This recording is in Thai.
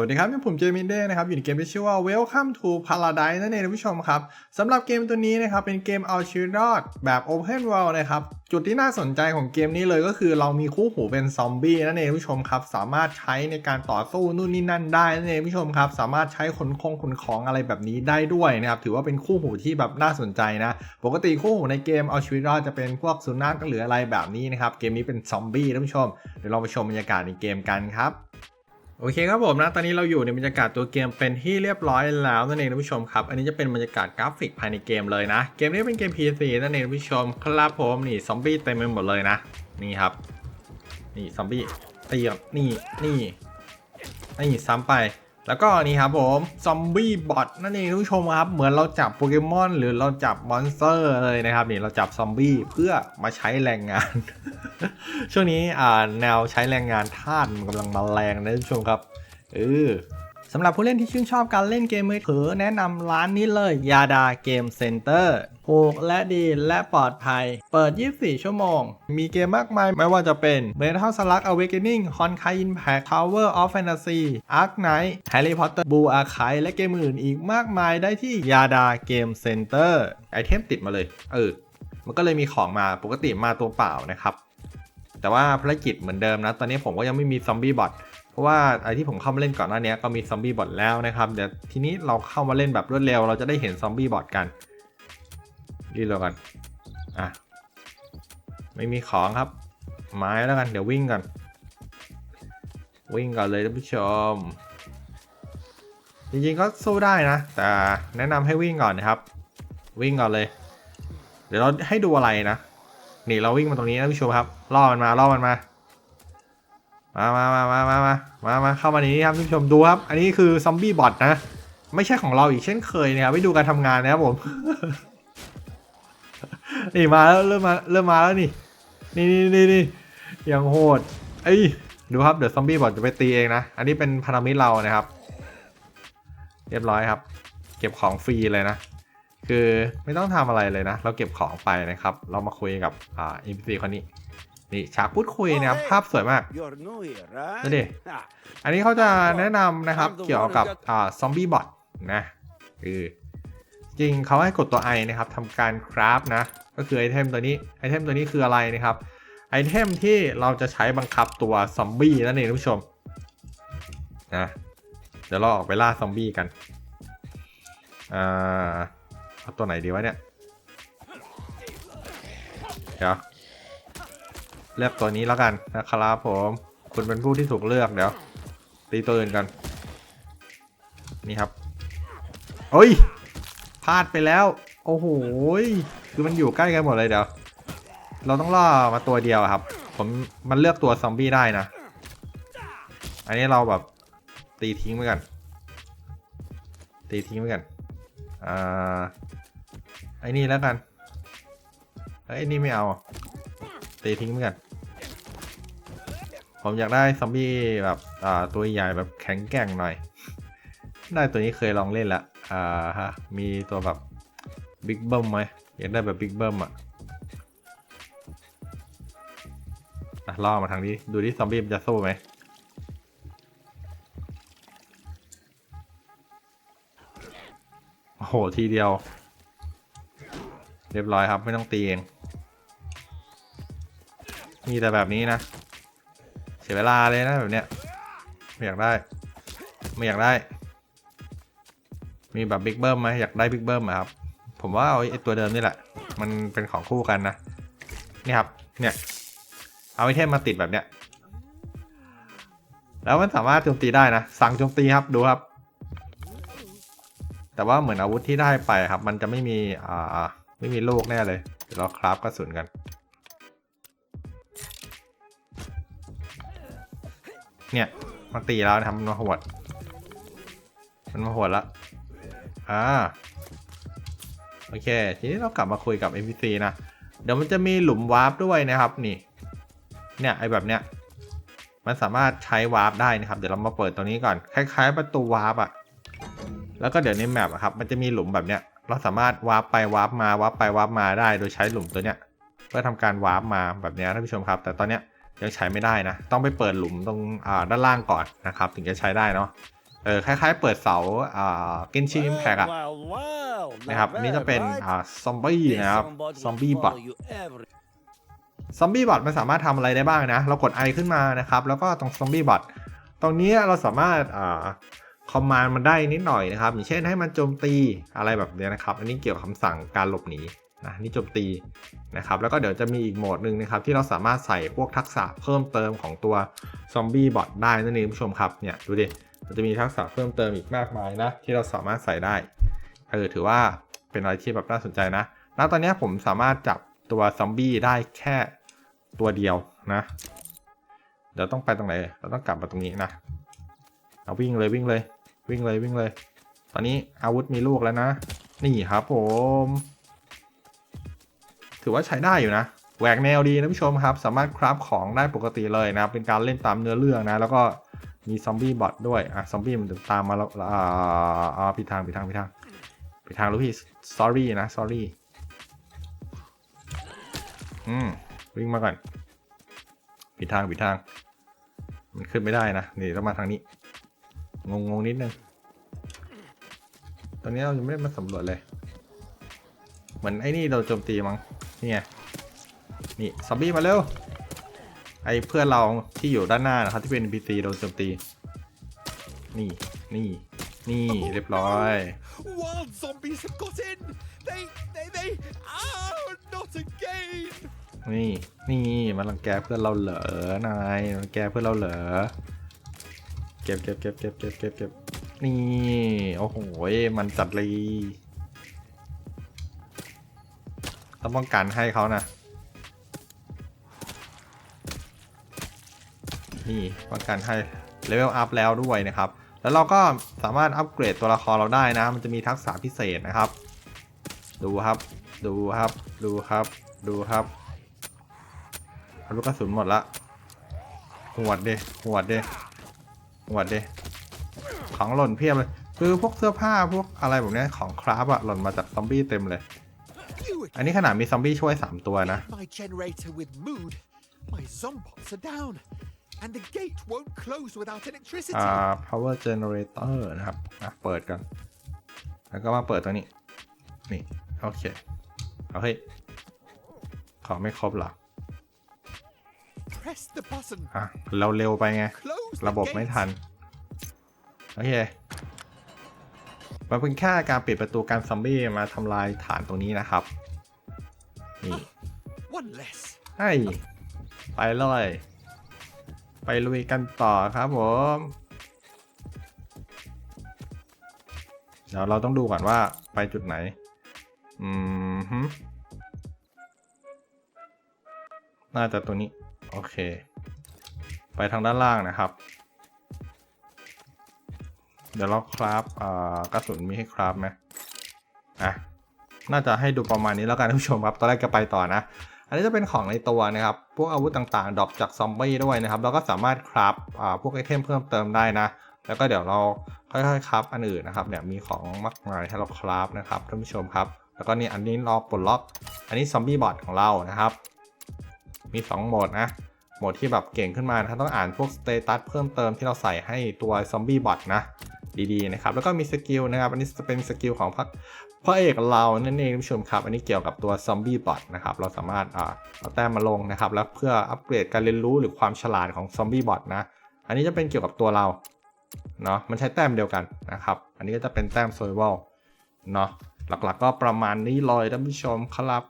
วัสดีครับผมเจมินเด้นะครับอยู่ในเกมที่ชื่อว่า Welcome to Paradise นั่นเองท่านผู้ชมครับสำหรับเกมตัวนี้นะครับเป็นเกมเอาชีวิตรอดแบบ Open World นะครับจุดที่น่าสนใจของเกมนี้เลยก็คือเรามีคู่หูเป็นซอมบี้นั่นเองท่านผู้ชมครับสามารถใช้ในการต่อสู้นู่นนี่นั่นได้นั่นเองท่านผู้ชมครับสามารถใช้ขนคงขนของอะไรแบบนี้ได้ด้วยนะครับถือว่าเป็นคู่หูที่แบบน่าสนใจนะปกติคู่หูในเกมเอาชีวิตรอดจะเป็นพวกสุนัขหรืออะไรแบบนี้นะครับเกมนี้เป็นซอมบี้ท่านผู้ชมเดี๋ยวเราไปชมบรรยากาศในเกมกันครับ โอเคครับผมนะตอนนี้เราอยู่ในบรรยากาศตัวเกมเป็นที่เรียบร้อยแล้วนั่นเองท่านผู้ชมครับ อันนี้จะเป็นบรรยากาศกราฟิกภายในเกมเลยนะ เกมนี้เป็นเกม PC นั่นเองท่านผู้ชมครับผมนี่ซอมบี้เต็มไปหมดเลยนะ นี่ครับ นี่ซอมบี้ตีกับนี่นี่นี่ซ้ำไป แล้วก็นี่ครับผมซอมบี้บอทนั่นเองทุกผู้ชมครับ เหมือนเราจับโปเกมอนหรือเราจับมอนสเตอร์เลยนะครับนี่เราจับซอมบี้เพื่อมาใช้แรงงาน ช่วงนี้อ่าแนวใช้แรงงานท่านกำลังมาแรงนะทุกผู้ชมครับเออ สำหรับผู้เล่นที่ชื่นชอบการเล่นเกมมือถือแนะนำร้านนี้เลยยาดาเกมเซ็นเตอร์ถูกและดีและปลอดภัย เปิด 24 ชั่วโมง มีเกมมากมายไม่ว่าจะเป็น Metal Slug Awakening Honkai Impact Tower of Fantasy Ark Knight Harry Potter Blue Archive และเกมอื่นอีกมากมายได้ที่ยาดาเกมเซ็นเตอร์ไอเทมติดมาเลย เออ มันก็เลยมีของมาปกติมาตัวเปล่านะครับ แต่ว่าภารกิจเหมือนเดิมนะ ตอนนี้ผมก็ยังไม่มีซอมบี้บอท ราะว่าไอที่ผมเข้ามาเล่นก่อนหน้านี้ก็มีซอมบี้บอทแล้วนะครับเดี๋ยวทีนี้เราเข้ามาเล่นแบบรวดเร็ว เราจะได้เห็นซอมบี้บอทกันรีบเลยกันอะไม่มีของครับ ไม้แล้วกันเดี๋ยววิ่งก่อนวิ่งก่อนเลยท่านผู้ชม จริงๆก็สู้ได้นะ แต่แนะนำให้วิ่งก่อนนะครับ วิ่งก่อนเลย เดี๋ยวเราให้ดูอะไรนะ นี่เราวิ่งมาตรงนี้นะผู้ชมครับล่อมันมาล่อมันมา มามามามามามามามาเข้ามาในนี้ครับท่านผู้ชมดูครับ อันนี้คือซอมบี้บอทนะ ไม่ใช่ของเราอีกเช่นเคยนะครับไปดูการทำงานนะครับผม นี่มาแล้วเริ่มมาเริ่มมาแล้วนี่ นี่นี่นี่นี่ยังโหด เอ้ยดูครับเดี๋ยวซอมบี้บอทจะไปตีเองนะ อันนี้เป็นพันธมิตรเรานะครับ เรียบร้อยครับ เก็บของฟรีเลยนะ คือไม่ต้องทำอะไรเลยนะ เราเก็บของไปนะครับ เรามาคุยกับอ่า NPC คนนี้ นี่ฉากพูดคุยนะครับภาพสวยมาก You're new here, right? นั่นดิ Ah, อันนี้เขาจะแนะนำนะครับเกี่ยวกับอ่าซอมบี้บอทนะคือจริงเขาให้กดตัว I นะครับทำการคราฟนะ ก็คือไอเทมตัวนี้ไอเทมตัวนี้คืออะไรนะครับไอเทมที่เราจะใช้บังคับตัวซอมบี้นั่นเองท่านผู้ชมนะเดี๋ยวเราออกไปล่าซอมบี้กันอ่าเอาตัวไหนดีวะเนี่ยเดี๋ยว เลือกตัวนี้แล้วกันนะครับผม คุณเป็นผู้ที่ถูกเลือกเดี๋ยว ตีตัวอื่นกัน นี่ครับโอ้ยพลาดไปแล้ว โอ้โหยคือมันอยู่ใกล้กันหมดเลยเดี๋ยว เราต้องล่อมาตัวเดียวครับ ผมมันเลือกตัวซอมบี้ได้นะ อันนี้เราแบบตีทิ้งไปกัน ตีทิ้งไปกัน อ่า ไอ้นี่แล้วกันเอ้ยไอ้นี่ไม่เอา ตีทิ้งไปกัน ผมอยากได้ซอมบี้แบบอ่าตัวใหญ่แบบแข็งแกร่งหน่อย ได้ตัวนี้เคยลองเล่นแล้วอ่าฮะมีตัวแบบบิ๊กเบิ้มไหมอยากได้แบบบิ๊กเบิ้มอะล่อมาทางนี้ ดูที่ซอมบี้มันจะสู้ไหมโอ้โห ทีเดียว เรียบร้อยครับไม่ต้องตีเอง มีแต่แบบนี้นะ สียเวลาเลยนะแบบเนี้ยไม่อยากได้ ไม่อยากได้ มีแบบบิ๊กเบิ้มไหมอยากได้บิ๊กเบิ้มครับ ผมว่าเอาไอ้ตัวเดิมนี่แหละ มันเป็นของคู่กันนะ นี่ครับ เนี่ย เอาไอเทมมาติดแบบเนี้ย แล้วมันสามารถโจมตีได้นะ สั่งโจมตีครับ ดูครับ แต่ว่าเหมือนอาวุธที่ได้ไปครับ มันจะไม่มี อ่า ไม่มีลูกแน่เลย เดี๋ยวเราคราฟกระสุนกัน เนี่ย มันตีแล้วนะครับ มันมาหวด มันมาหวดแล้วอ่าโอเค ทีนี้เรากลับมาคุยกับ NPC นะ เดี๋ยวมันจะมีหลุมวาร์ปด้วยนะครับนี่ เนี่ยไอแบบเนี้ย มันสามารถใช้วาร์ปได้นะครับ เดี๋ยวเรามาเปิดตัวนี้ก่อน คล้ายๆ ประตูวาร์ปอะแล้วก็เดี๋ยวในแมปอะครับ มันจะมีหลุมแบบเนี้ย เราสามารถวาร์ปไปวาร์ปมาวาร์ปไปวาร์ปมาได้ โดยใช้หลุมตัวเนี้ย เพื่อทำการวาร์ปมาแบบนี้ท่านผู้ชมครับ แต่ตอนเนี้ย ยังใช้ไม่ได้นะ ต้องไปเปิดหลุมตรงอ่าด้านล่างก่อนนะครับ ถึงจะใช้ได้เนาะออคล้ายๆ เปิดเสาอ่าเกนชินแพกอะ Well, well, นะครับอันนี่จะเป็น right? อ่าซอมบี้นะครับ Somebody ซอมบี้ will บอท follow you every- ซอมบี้บอทมันสามารถทำอะไรได้บ้างนะ เรากด I ขึ้นมานะครับ แล้วก็ตรงซอมบี้บอทตรงนี้เราสามารถอ่าคอมมานด์มันได้นิดหน่อยนะครับ อย่างเช่นให้มันโจมตีอะไรแบบเนี้ยนะครับ อันนี้เกี่ยวกับคำสั่งการหลบหนี นะนี่โจมตีนะครับแล้วก็เดี๋ยวจะมีอีกโหมดหนึ่งนะครับที่เราสามารถใส่พวกทักษะเพิ่มเติมของตัวซอมบี้บอทได้นั่นเองผู้ชมครับเนี่ยดูดิมันจะมีทักษะเพิ่มเติมอีกมากมายนะที่เราสามารถใส่ได้เออถือว่าเป็นอะไรที่แบบน่าสนใจนะณตอนนี้ผมสามารถจับตัวซอมบี้ได้แค่ตัวเดียวนะเดี๋ยวต้องไปตรงไหนเราต้องกลับมาตรงนี้นะเอาวิ่งเลยวิ่งเลยวิ่งเลยวิ่งเลย ตอนนี้อาวุธมีลูกแล้วนะ นี่ครับผม ถือว่าใช้ได้อยู่นะแหวกแนวดีนะผู้ชมครับ สามารถคราฟของได้ปกติเลยนะ เป็นการเล่นตามเนื้อเรื่องนะ แล้วก็มีซอมบี้บอทด้วย อะ ซอมบี้มันตามมาแล้วอ่าอ่าผิดทางผิดทางผิดทางผิดทางลูกพี่ sorry นะ sorry อืม วิ่งมาก่อนผิดทางผิดทาง มันขึ้นไม่ได้นะ นี่ต้องมาทางนี้ งงงๆนิดนึง ตอนนี้เรายังไม่ได้มาสำรวจเลย เหมือนไอ้นี่เราโจมตีมั้ง นี่ไงนี่ซอมบี้มาเร็วไอ้เพื่อนเราที่อยู่ด้านหน้านะครับที่เป็น NPC โดนโจมตี นี่นี่นี่เรียบร้อย Wild zombies have got in! They, they, they, oh, not again! นี่นี่มันรังแกเพื่อนเราเหรอนายรังแกเพื่อนเราเหรอเก็บเก็บเก็บเก็บเก็บเก็บเก็บนี่โอ้โหมันจัดเลย ต้องป้องกันให้เขานะ นี่ป้องกันให้เลเวลอัพแล้วด้วยนะครับ แล้วเราก็สามารถอัปเกรดตัวละครเราได้นะ มันจะมีทักษะพิเศษนะครับ ดูครับ ดูครับ ดูครับ ดูครับอาลูกกระสุนหมดละหวดเดหวดเดหวดเดของหล่นเพียบเลย คือพวกเสื้อผ้าพวกอะไรแบบนี้ของคราฟอะหล่นมาจากซอมบี้เต็มเลย อันนี้ขนาดมีซอมบี้ช่วย 3 ตัวนะ my generator with mood. My zombots are down, and the gate won't close without electricity. อ่า power generator นะครับ อะ เปิดกัน แล้วก็มาเปิดตัวนี้ นี่ โอเค เอาเฮ้ย ของไม่ครบเหรอ Press the button. อะ เราเร็วไปไง Close the ระบบไม่ gate. ทัน โอเค มันเป็นแค่การปิดประตูการซอมบี้มาทำลายฐานตรงนี้นะครับ นี่ One less. ให้ไปเลย ไปลุยกันต่อครับผม เดี๋ยวเราต้องดูก่อนว่าไปจุดไหน อืมฮึน่าจะตัวนี้ โอเค ไปทางด้านล่างนะครับ เดี๋ยวเราคราฟอ่ากระสุนมีให้คราฟไหมอะ น่าจะให้ดูประมาณนี้แล้วกันท่านผู้ชมครับ ตอนแรกจะไปต่อนะ อันนี้จะเป็นของในตัวนะครับ พวกอาวุธต่างๆ ดรอปจากซอมบี้ด้วยนะครับเราก็สามารถคราฟพวกไอเทมเพิ่มเติมได้นะ แล้วก็เดี๋ยวเราค่อยๆคราฟอันอื่นนะครับ เนี่ยมีของมากมายให้เราคราฟนะครับท่านผู้ชมครับ แล้วก็นี่อันนี้เราปลดล็อก อันนี้ซอมบี้บอทของเรานะครับ มี 2 โหมดนะ โหมดที่แบบเก่งขึ้นมานะครับต้องอ่านพวกสเตตัสเพิ่มเติมที่เราใส่ให้ตัวซอมบี้บอทนะดีๆนะครับแล้วก็มีสกิลนะครับอันนี้จะเป็นสกิลของ พระพระเอกเรานั่นเองท่านผู้ชมครับ อันนี้เกี่ยวกับตัวซอมบี้บอทนะครับ เราสามารถเอาแต้มมาลงนะครับ แล้วเพื่ออัปเกรดการเรียนรู้หรือความฉลาดของซอมบี้บอทนะ อันนี้จะเป็นเกี่ยวกับตัวเรา เนาะมันใช้แต้มเดียวกันนะครับ อันนี้ก็จะเป็นแต้มโซเวลเนาะ หลักๆก็ประมาณนี้เลยท่านผู้ชมครับ